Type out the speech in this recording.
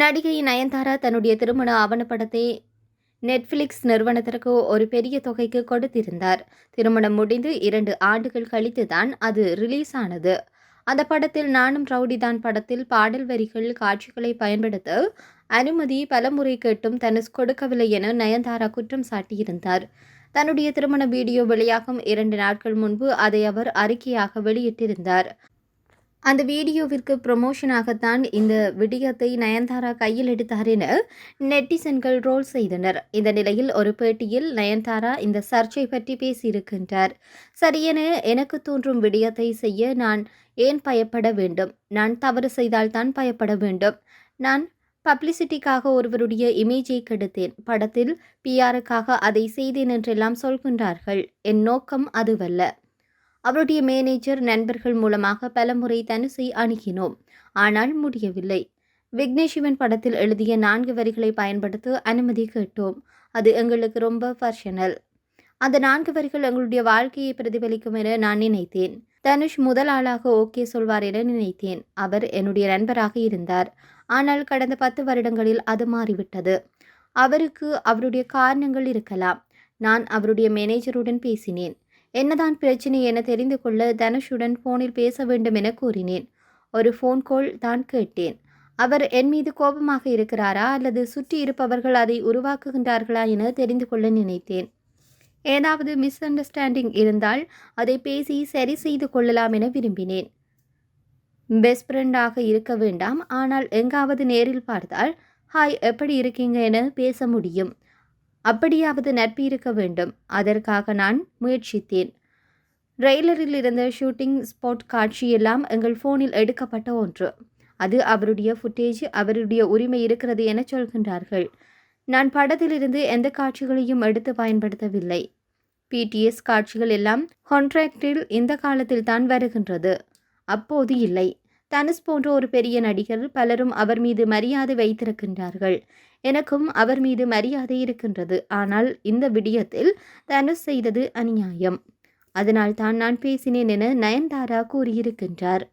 நடிகை நயன்தாரா தன்னுடைய திருமண ஆவணப்படத்தை நெட்ஃபிளிக்ஸ் நிறுவனத்திற்கு ஒரு பெரிய தொகைக்கு கொடுத்திருந்தார். திருமணம் முடிந்து இரண்டு ஆண்டுகள் கழித்துதான் அது ரிலீஸ் ஆனது. அந்த படத்தில் நானும் ரவுடிதான் படத்தில் பாடல் வரிகள் காட்சிகளை பயன்படுத்த அனுமதி பலமுறை கேட்டும் தனுஷ் கொடுக்கவில்லை என நயன்தாரா குற்றம் சாட்டியிருந்தார். தன்னுடைய திருமண வீடியோ வெளியாகும் இரண்டு நாட்கள் முன்பு அதை அவர் அறிக்கையாக வெளியிட்டிருந்தார். அந்த வீடியோவிற்கு ப்ரொமோஷனாகத்தான் இந்த விடயத்தை நயன்தாரா கையில் எடுத்தார் என நெட்டிசன்கள் ரோல் செய்தனர். இந்த நிலையில் ஒரு பேட்டியில் நயன்தாரா இந்த சர்ச்சை பற்றி பேசியிருக்கின்றார். சரியென எனக்கு தோன்றும் விடயத்தை செய்ய நான் ஏன் பயப்பட வேண்டும்? நான் தவறு செய்தால்தான் பயப்பட வேண்டும். நான் பப்ளிசிட்டிக்காக ஒருவருடைய இமேஜை கெடுத்தேன். படத்தில் பிஆருக்காக அதை செய்தேன் என்றெல்லாம் சொல்கின்றார்கள். என் நோக்கம் அதுவல்ல. அவருடைய மேனேஜர் நண்பர்கள் மூலமாக பலமுறை தனுசை அணுகினோம். ஆனால் முடியவில்லை. விக்னேஷிவன் படத்தில் எழுதிய நான்கு வரிகளை பயன்படுத்த அனுமதி கேட்டோம். அது எங்களுக்கு ரொம்ப பர்ஷனல் அந்த நான்கு வரிகள் எங்களுடைய வாழ்க்கையை பிரதிபலிக்கும் என நான் நினைத்தேன். தனுஷ் முதல் ஆளாக ஓகே சொல்வார் என நினைத்தேன். அவர் என்னுடைய நண்பராக இருந்தார். ஆனால் கடந்த பத்து வருடங்களில் அது மாறிவிட்டது. அவருக்கு அவருடைய காரணங்கள் இருக்கலாம். நான் அவருடைய மேனேஜருடன் பேசினேன். என்னதான் பிரச்சனை என தெரிந்து கொள்ள தனுஷுடன் போனில் பேச வேண்டும் என கூறினேன். ஒரு ஃபோன் கால் தான் கேட்டேன். அவர் என் மீது கோபமாக இருக்கிறாரா அல்லது சுற்றி இருப்பவர்கள் அதை உருவாக்குகின்றார்களா என தெரிந்து கொள்ள நினைத்தேன். ஏதாவது மிஸ் அண்டர்ஸ்டாண்டிங் இருந்தால் அதை பேசி சரி செய்து கொள்ளலாம் என விரும்பினேன். பெஸ்ட் ஃப்ரெண்டாக இருக்க வேண்டாம். ஆனால் எங்காவது நேரில் பார்த்தால் ஹாய் எப்படி இருக்கீங்க? என பேச முடியும். அப்படியாவது நட்பு இருக்க வேண்டும். அதற்காக நான் முயற்சித்தேன். ட்ரெய்லரில் இருந்த ஷூட்டிங் ஸ்பாட் காட்சியெல்லாம் எங்கள் ஃபோனில் எடுக்கப்பட்ட ஒன்று. அது அவருடைய ஃபுட்டேஜ் அவருடைய உரிமை இருக்கிறது என சொல்கின்றார்கள். நான் படத்திலிருந்து எந்த காட்சிகளையும் எடுத்து பயன்படுத்தவில்லை. பிடிஎஸ் காட்சிகள் எல்லாம் கான்ட்ராக்டில் இந்த காலத்தில் தான் வருகின்றது. அப்போது இல்லை. தனுஷ் போன்ற ஒரு பெரிய நடிகர் பலரும் அவர் மீது மரியாதை வைத்திருக்கின்றார்கள். எனக்கும் அவர் மீது மரியாதை இருக்கின்றது. ஆனால் இந்த விடயத்தில் தனுஷ் செய்தது அநியாயம். அதனால் தான் நான் பேசினேன் என நயன்தாரா கூறியிருக்கின்றார்.